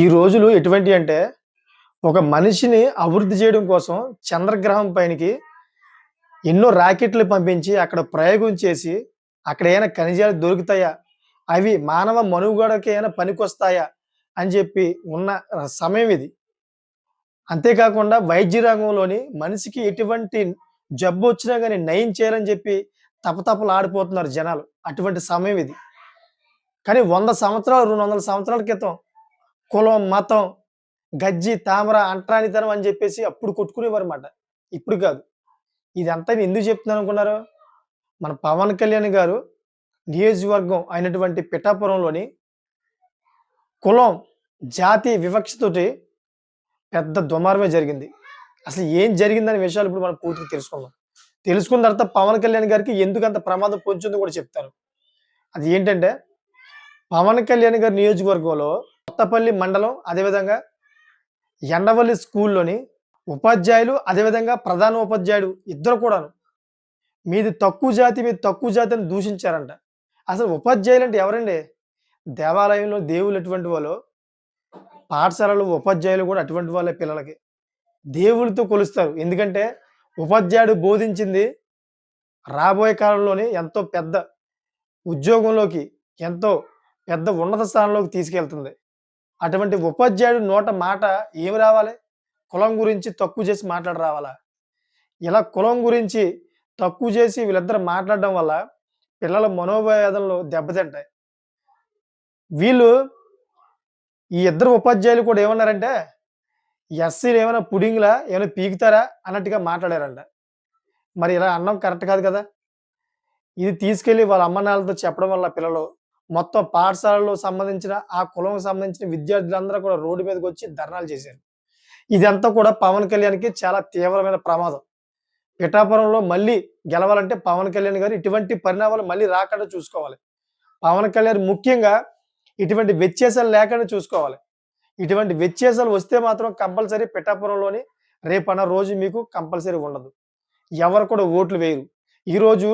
ఈ రోజులు ఎటువంటి అంటే ఒక మనిషిని అభివృద్ధి చేయడం కోసం చంద్రగ్రహం పైనకి ఎన్నో రాకెట్లు పంపించి అక్కడ ప్రయోగం చేసి అక్కడ ఏమైనా ఖనిజాలు దొరుకుతాయా? అవి మానవ మనుగడకి ఏమైనా పనికొస్తాయా? అని చెప్పి ఉన్న సమయం ఇది. అంతేకాకుండా వైద్య రంగంలోని మనిషికి ఎటువంటి జబ్బు వచ్చినా కానీ నయం చేయాలని చెప్పి తపతపలు ఆడిపోతున్నారు జనాలు. అటువంటి సమయం ఇది. కానీ వంద సంవత్సరాలు రెండు వందల సంవత్సరాల క్రితం కులం మతం గజ్జి తామర అంటరానితనం అని చెప్పేసి అప్పుడు కొట్టుకునేవారు అనమాట ఇప్పుడు కాదు. ఇదంతా ఎందుకు చెప్తున్నాను అనుకున్నారు మన పవన్ కళ్యాణ్ గారు నియోజకవర్గం అయినటువంటి పిఠాపురంలోని కులం జాతి వివక్షతోటి పెద్ద దుమారమే జరిగింది. అసలు ఏం జరిగిందనే విషయాలు ఇప్పుడు మనం పూర్తిగా తెలుసుకుందాం. తెలుసుకున్న తర్వాత పవన్ కళ్యాణ్ గారికి ఎందుకు అంత ప్రమాదం పొంచుందో కూడా చెప్తాను. అది ఏంటంటే పవన్ కళ్యాణ్ గారి నియోజకవర్గంలో కొత్తపల్లి మండలం అదేవిధంగా ఎండవల్లి స్కూల్లోని ఉపాధ్యాయులు అదేవిధంగా ప్రధాన ఉపాధ్యాయుడు ఇద్దరు కూడాను మీది తక్కువ జాతి మీది తక్కువ జాతి అని దూషించారంట. అసలు ఉపాధ్యాయులు అంటే ఎవరండి? దేవాలయంలో దేవుళ్ళు ఎటువంటి వాళ్ళు? పాఠశాలలో ఉపాధ్యాయులు కూడా అటువంటి వాళ్ళే పిల్లలకి. దేవుళ్ళతో కొలుస్తారు. ఎందుకంటే ఉపాధ్యాయుడు బోధించింది రాబోయే కాలంలోనే ఎంతో పెద్ద ఉద్యోగంలోకి ఎంతో పెద్ద ఉన్నత స్థానంలోకి తీసుకెళ్తుంది. అటువంటి ఉపాధ్యాయుడు నోట మాట ఏమి రావాలి? కులం గురించి తక్కువ చేసి మాట్లాడ రావాలా? ఇలా కులం గురించి తక్కువ చేసి వీళ్ళిద్దరు మాట్లాడడం వల్ల పిల్లల మనోవేదనలు దెబ్బతింటాయి. వీళ్ళు ఈ ఇద్దరు ఉపాధ్యాయులు కూడా ఏమన్నారంటే ఎస్సీలు ఏమైనా పుడింగ్లా ఏమైనా పీకుతారా అన్నట్టుగా మాట్లాడారంట. మరి ఇలా అన్నం కరెక్ట్ కాదు కదా? ఇది తీసుకెళ్ళి వాళ్ళ అమ్మ నాన్నలతో చెప్పడం వల్ల పిల్లలు మొత్తం పాఠశాలలో సంబంధించిన ఆ కులం సంబంధించిన విద్యార్థులందరూ కూడా రోడ్డు మీదకి వచ్చి ధర్నాలు చేశారు. ఇదంతా కూడా పవన్ కళ్యాణ్కి చాలా తీవ్రమైన ప్రమాదం. పిఠాపురంలో మళ్ళీ గెలవాలంటే పవన్ కళ్యాణ్ గారు ఇటువంటి పరిణామాలు మళ్ళీ రాకుండా చూసుకోవాలి. పవన్ కళ్యాణ్ ముఖ్యంగా ఇటువంటి వ్యత్యాసాలు లేకుండా చూసుకోవాలి. ఇటువంటి వ్యత్యాసాలు వస్తే మాత్రం కంపల్సరీ పిఠాపురంలోని రేపన్న రోజు మీకు కంపల్సరీ ఉండదు. ఎవరు కూడా ఓట్లు వేయరు. ఈరోజు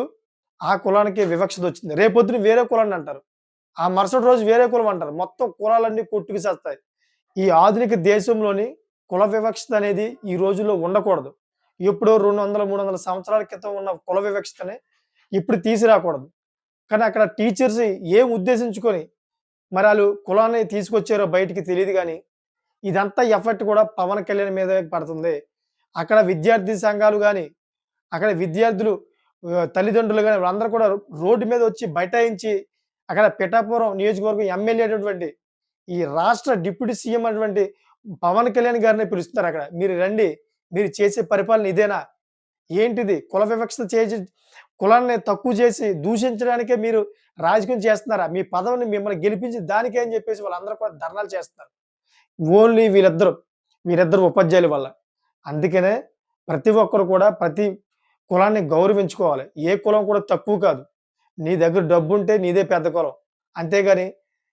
ఆ కులానికి వివక్షత వచ్చింది. రేపొద్దున వేరే కులాన్ని అంటారు. ఆ మరుసటి రోజు వేరే కులం అంటారు. మొత్తం కులాలన్నీ కొట్టుకు చేస్తాయి. ఈ ఆధునిక దేశంలోని కుల వివక్షత అనేది ఈ రోజుల్లో ఉండకూడదు. ఎప్పుడో రెండు వందల మూడు వందల సంవత్సరాల క్రితం ఉన్న కుల వివక్షతని ఇప్పుడు తీసిరాకూడదు. కానీ అక్కడ టీచర్స్ ఏం ఉద్దేశించుకొని మరి వాళ్ళు కులాన్ని తీసుకొచ్చారో బయటికి తెలియదు కానీ ఇదంతా ఎఫెక్ట్ కూడా పవన్ కళ్యాణ్ మీద పడుతుంది. అక్కడ విద్యార్థి సంఘాలు కానీ అక్కడ విద్యార్థులు తల్లిదండ్రులు కానీ వాళ్ళందరూ కూడా రోడ్డు మీద వచ్చి బైఠాయించి అక్కడ పిఠాపురం నియోజకవర్గం ఎమ్మెల్యే అయినటువంటి ఈ రాష్ట్ర డిప్యూటీ సీఎం అటువంటి పవన్ కళ్యాణ్ గారిని పిలుస్తున్నారు అక్కడ. మీరు రండి మీరు చేసే పరిపాలన ఇదేనా? ఏంటిది? కుల వివక్షత చేసి కులాన్ని తక్కువ చేసి దూషించడానికే మీరు రాజకీయం చేస్తున్నారా? మీ పదవిని మిమ్మల్ని గెలిపించి దానికే అని చెప్పేసి వాళ్ళందరూ కూడా ధర్నాలు చేస్తున్నారు. ఓన్లీ వీళ్ళిద్దరు వీరిద్దరు ఉపాధ్యాయుల వల్ల. అందుకనే ప్రతి ఒక్కరు కూడా ప్రతి కులాన్ని గౌరవించుకోవాలి. ఏ కులం కూడా తక్కువ కాదు. నీ దగ్గర డబ్బు ఉంటే నీదే పెద్ద కులం. అంతేగాని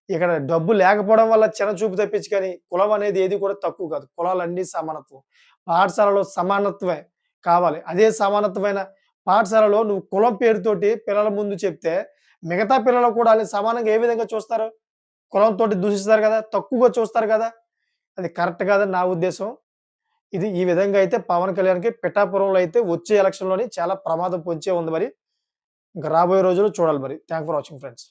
ఇక్కడ డబ్బు లేకపోవడం వల్ల చిన్న చూపు తప్పించి కానీ కులం అనేది ఏది కూడా తక్కువ కాదు. కులాలన్నీ సమానత్వం. పాఠశాలలో సమానత్వమే కావాలి. అదే సమానత్వమైన పాఠశాలలో నువ్వు కులం పేరుతోటి పిల్లల ముందు చెప్తే మిగతా పిల్లలు కూడా సమానంగా ఏ విధంగా చూస్తారు? కులంతో దూషిస్తారు కదా? తక్కువగా చూస్తారు కదా? అది కరెక్ట్ కాదని నా ఉద్దేశం. ఇది ఈ విధంగా అయితే పవన్ కళ్యాణ్కి పిఠాపురంలో అయితే వచ్చే ఎలక్షన్లోని చాలా ప్రమాదం పొంచే ఉంది మరి. ఇంకా రాబోయే రోజులు చూడాలి మరి. Thank for watching friends